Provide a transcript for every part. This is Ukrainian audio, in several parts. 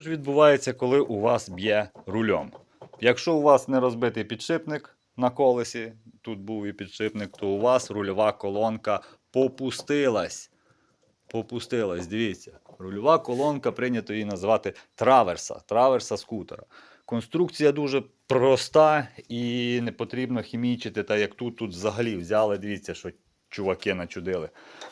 Що відбувається, коли у вас б'є рульом? Якщо у вас не розбитий підшипник на колесі, тут був і підшипник, то у вас рульова колонка попустилась. Попустилась, дивіться. Рульова колонка прийнято її називати траверса, траверса скутера. Конструкція дуже проста і не потрібно хімічити, та як тут, тут взагалі взяли, дивіться, що чуваки начудили.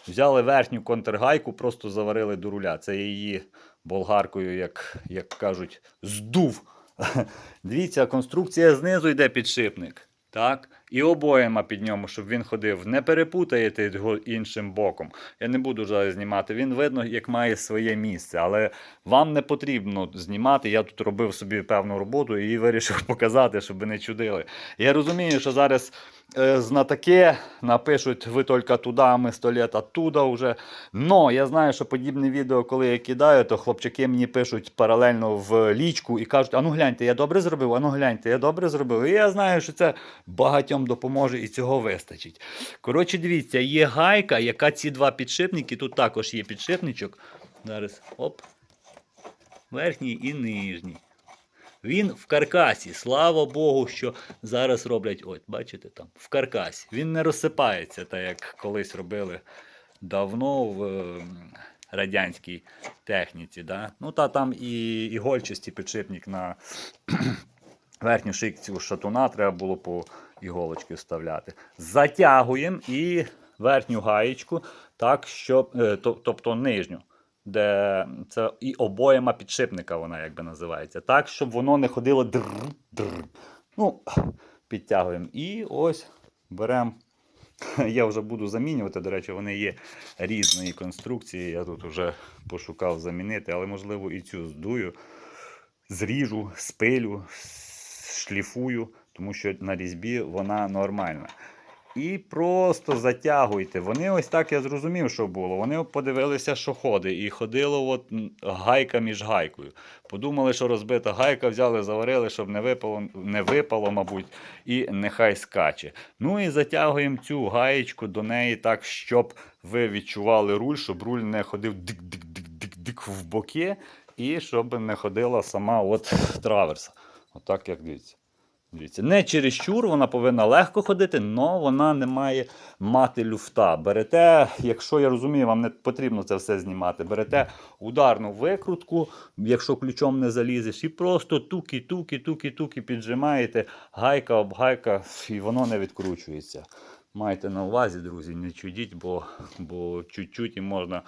Взяли верхню контргайку, просто заварили до руля. Це її болгаркою, як, як кажуть, здув. Дивіться, конструкція знизу йде підшипник. Так? І обоєма під ньому, щоб він ходив. Не перепутаєте його іншим боком. Я не буду зараз знімати. Він видно, як має своє місце, але вам не потрібно знімати. Я тут робив собі певну роботу і вирішив показати, щоб ви не чудили. Я розумію, що зараз е, знатоки напишуть ви тільки туди, а ми сто літ оттуда вже. Но я знаю, що подібне відео, коли я кидаю, то хлопчики мені пишуть паралельно в лічку і кажуть: ану гляньте, я добре зробив, ану гляньте, я добре зробив. І я знаю, що це багатьом допоможе і цього вистачить. Коротше, дивіться, є гайка, яка ці два підшипники, тут також є підшипничок. Зараз оп. Верхній і нижній. Він в каркасі. Слава Богу, що зараз роблять, от, бачите, там, в каркасі. Він не розсипається, так як колись робили давно в радянській техніці. Да? Ну, та там і ігольчасті підшипник на верхню шикцю шатуна треба було по іголочки вставляти. Затягуємо і верхню гаєчку, так, щоб, е, тобто нижню де це і обоєма підшипника вона якби називається. Так, щоб воно не ходило др, др. Ну, підтягуємо. І ось беремо. Я вже буду замінювати. До речі, вони є різної конструкції. Я тут вже пошукав замінити, але можливо і цю здую, зріжу, спилю, шліфую, тому що на різьбі вона нормальна. І просто затягуйте. Вони ось так я зрозумів, що було. Вони подивилися, що ходить, і ходило от гайка між гайкою. Подумали, що розбита гайка, взяли, заварили, щоб не випало, не випало, мабуть, і нехай скаче. Ну і затягуємо цю гаєчку до неї так, щоб ви відчували руль, щоб руль не ходив дик-дик-дик-дик-дик в боки, і щоб не ходила сама от траверса. Отак, як дивіться. Дивіться, не чересчур, вона повинна легко ходити, але вона не має мати люфта. Берете, якщо я розумію, вам не потрібно це все знімати. Берете ударну викрутку, якщо ключом не залізеш, і просто туки, туки, туки, туки піджимаєте, гайка об гайка, і воно не відкручується. Майте на увазі, друзі, не чудіть, бо, бо чуть-чуть і можна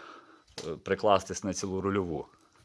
е, прикластись на цілу рульову.